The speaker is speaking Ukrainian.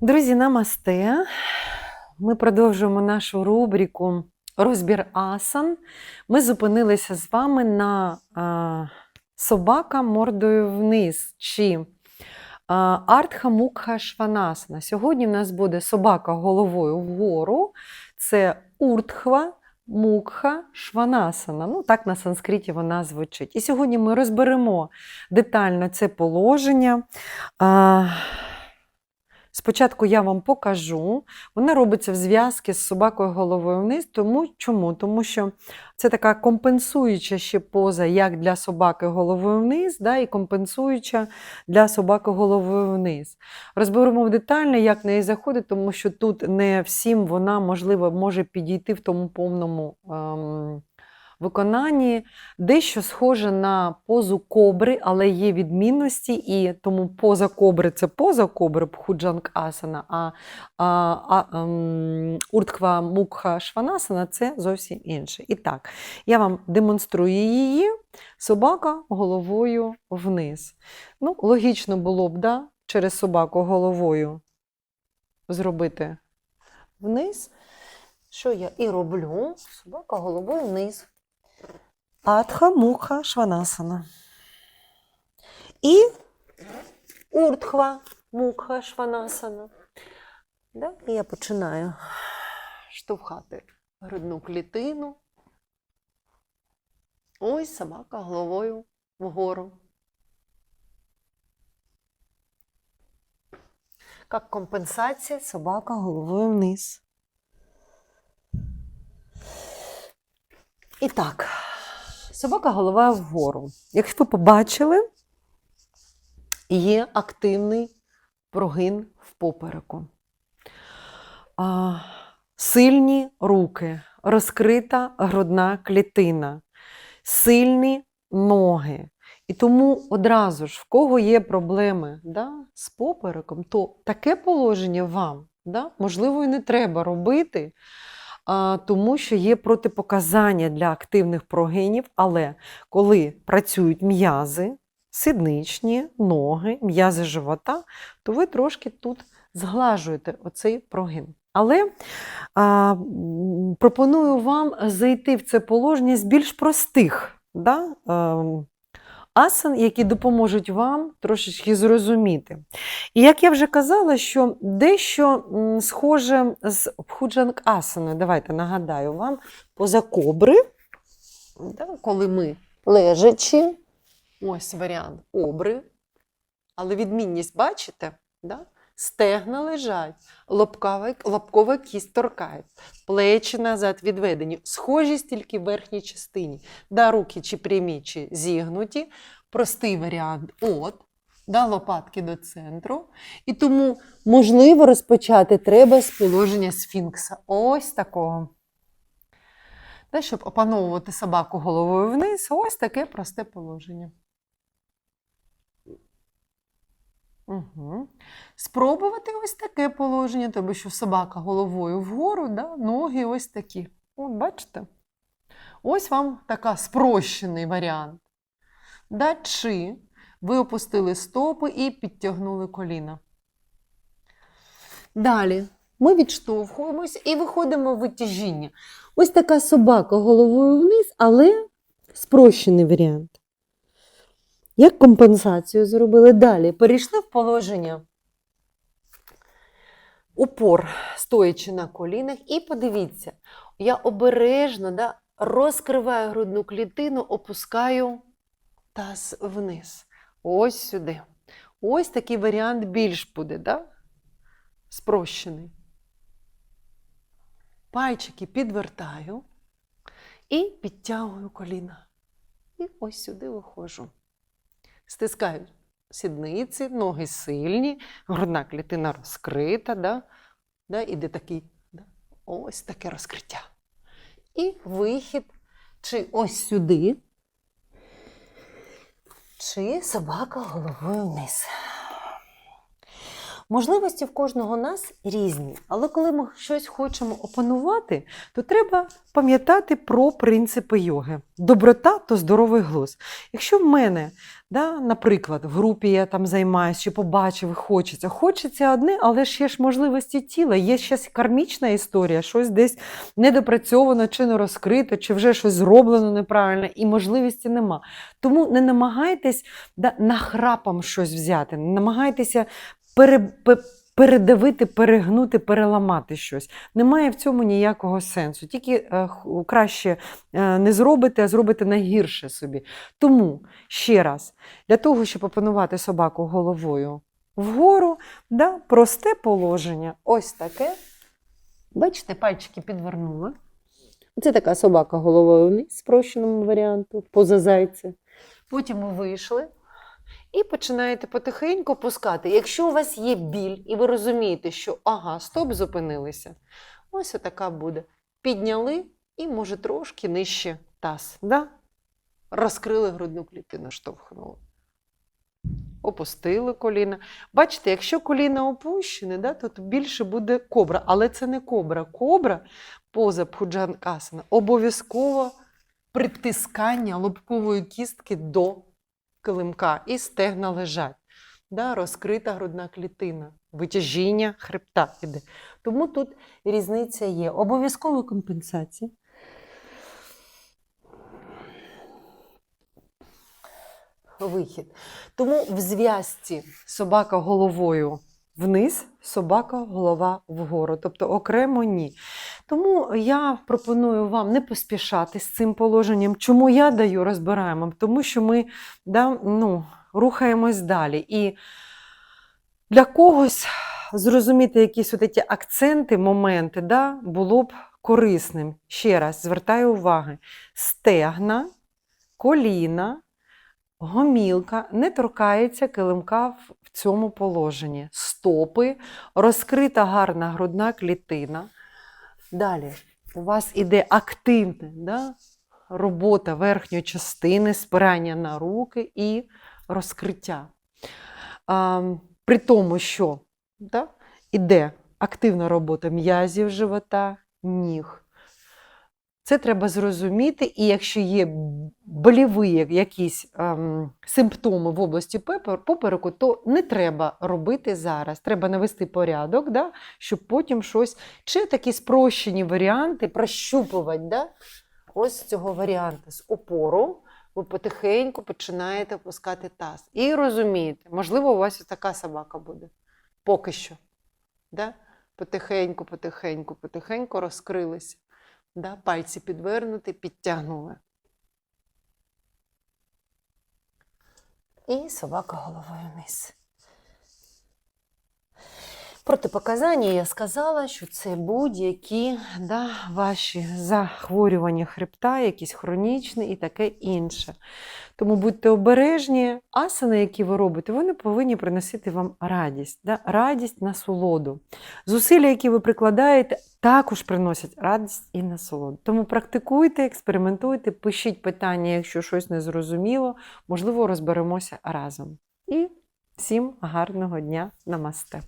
Друзі, намасте. Ми продовжуємо нашу рубрику Розбір асан. Ми зупинилися з вами на а, собака мордою вниз чи а, Артха Мукха Шванасана. Сьогодні в нас буде собака головою вгору. Це Уртхва Мукха Шванасана. Ну, так на санскриті вона звучить. І сьогодні ми розберемо детально це положення. Спочатку я вам покажу. Вона робиться в зв'язки з собакою головою вниз. Тому чому? Тому що це така компенсуюча ще поза як для собаки головою вниз, да, і компенсуюча для собаки головою вниз. Розберемо детально, як неї заходить, тому що тут не всім вона, можливо, може підійти в тому повному ем, виконанні. Дещо схоже на позу кобри, але є відмінності, і тому поза кобри це поза кобри, пхуджанг асана, а, а, а ем, уртхва мукха шванасана це зовсім інше. І так, я вам демонструю її. Собака головою вниз. Ну, логічно було б, да, через собаку головою зробити вниз. Що я і роблю? Собака головою вниз. Атха муха шванасана. І уртхва мукха шванасана. Да? І я починаю штовхати грудну клітину. Ось собака головою вгору. Як компенсація собака головою вниз. І так, собака голова вгору. Як ви побачили, є активний прогин в попереку. А, сильні руки, розкрита грудна клітина, сильні ноги. І тому одразу ж, в кого є проблеми да, з попереком, то таке положення вам, да, можливо, і не треба робити, тому що є протипоказання для активних прогинів, але коли працюють м'язи, сідничні, ноги, м'язи живота, то ви трошки тут зглажуєте оцей прогин. Але а, пропоную вам зайти в це положення з більш простих да, ем, асан, які допоможуть вам трошечки зрозуміти. І як я вже казала, що дещо схоже з обхуджанг асаною, давайте нагадаю вам, поза кобри, коли ми лежачи, ось варіант кобри, але відмінність бачите? Да? Стегна лежать, лобкова, лобкова кість торкається, плечі назад відведені. Схожість тільки в верхній частині. Да, руки чи прямі, чи зігнуті. Простий варіант от. Да, лопатки до центру. І тому можливо розпочати треба з положення сфінкса. Ось такого. Да, щоб опановувати собаку головою вниз, ось таке просте положення. Угу. Спробувати ось таке положення, тому що собака головою вгору, да, ноги ось такі. От бачите? Ось вам така спрощений варіант. Да, чи ви опустили стопи і підтягнули коліна. Далі ми відштовхуємось і виходимо в витяжіння. Ось така собака головою вниз, але спрощений варіант. Як компенсацію зробили далі? Перейшли в положення упор, стоячи на колінах, і подивіться, я обережно да, розкриваю грудну клітину, опускаю таз вниз. Ось сюди. Ось такий варіант більш буде, да? спрощений. Пальчики підвертаю і підтягую коліна. І ось сюди виходжу. Стискаю сідниці, ноги сильні, грудна клітина розкрита, да? Да? іде такий, да? ось таке розкриття. І вихід, чи ось сюди, чи собака головою вниз. Можливості в кожного нас різні, але коли ми щось хочемо опанувати, то треба пам'ятати про принципи йоги. Доброта то здоровий глузд. Якщо в мене, да, наприклад, в групі я там займаюся, чи побачив, хочеться, хочеться одне, але ж є ж можливості тіла, є ще кармічна історія, щось десь недопрацьовано чи не розкрито, чи вже щось зроблено неправильно, і можливості нема. Тому не намагайтесь да, нахрапом щось взяти, не намагайтеся пере, пе- передавити, перегнути, переламати щось. Немає в цьому ніякого сенсу. Тільки е, краще е, не зробите, а зробите найгірше собі. Тому ще раз, для того, щоб опанувати собаку головою вгору, да, просте положення. Ось таке. Бачите, пальчики підвернули. Це така собака головою вниз, спрощеному варіанту, поза зайця. Потім ви вийшли і починаєте потихеньку пускати. Якщо у вас є біль, і ви розумієте, що ага, стоп, зупинилися. Ось така буде. Підняли і, може, трошки нижче таз. Да? Розкрили грудну клітину, штовхнули. Опустили коліна. Бачите, якщо коліна опущене, да, то більше буде кобра. Але це не кобра. Кобра поза пхуджанкасана обов'язково притискання лобкової кістки до килимка і стегна лежать. Да, розкрита грудна клітина, витяжіння хребта іде. Тому тут різниця є. Обов'язкова компенсація. Вихід. Тому в зв'язці собака головою вниз, собака голова вгору. Тобто окремо ні. Тому я пропоную вам не поспішати з цим положенням. Чому я даю, розбираємо? Тому що ми да, ну, рухаємось далі. І для когось зрозуміти якісь от ці акценти, моменти, да, було б корисним. Ще раз звертаю увагу: стегна, коліна, гомілка не торкається килимка в цьому положенні. Стопи, розкрита гарна грудна клітина. Далі у вас іде активна да, робота верхньої частини, спирання на руки і розкриття. А, при тому, що да, іде активна робота м'язів живота, ніг. Це треба зрозуміти, і якщо є боліві якісь ем, симптоми в області попереку, то не треба робити зараз. Треба навести порядок, да, щоб потім щось, чи такі спрощені варіанти прощупувати. Да? Ось цього варіанту з опору ви потихеньку починаєте опускати таз. І розумієте, можливо, у вас така собака буде. Поки що. Да? Потихеньку, потихеньку, потихеньку розкрилися. Да? Пальці підвернути, підтягнули. І собака головою вниз. Протипоказання я сказала, що це будь-які да, ваші захворювання хребта, якісь хронічні і таке інше. Тому будьте обережні, асани, які ви робите, вони повинні приносити вам радість, да? радість насолоду. Зусилля, які ви прикладаєте, також приносять радість і насолоду. Тому практикуйте, експериментуйте, пишіть питання, якщо щось не зрозуміло, можливо, розберемося разом. І всім гарного дня, намасте!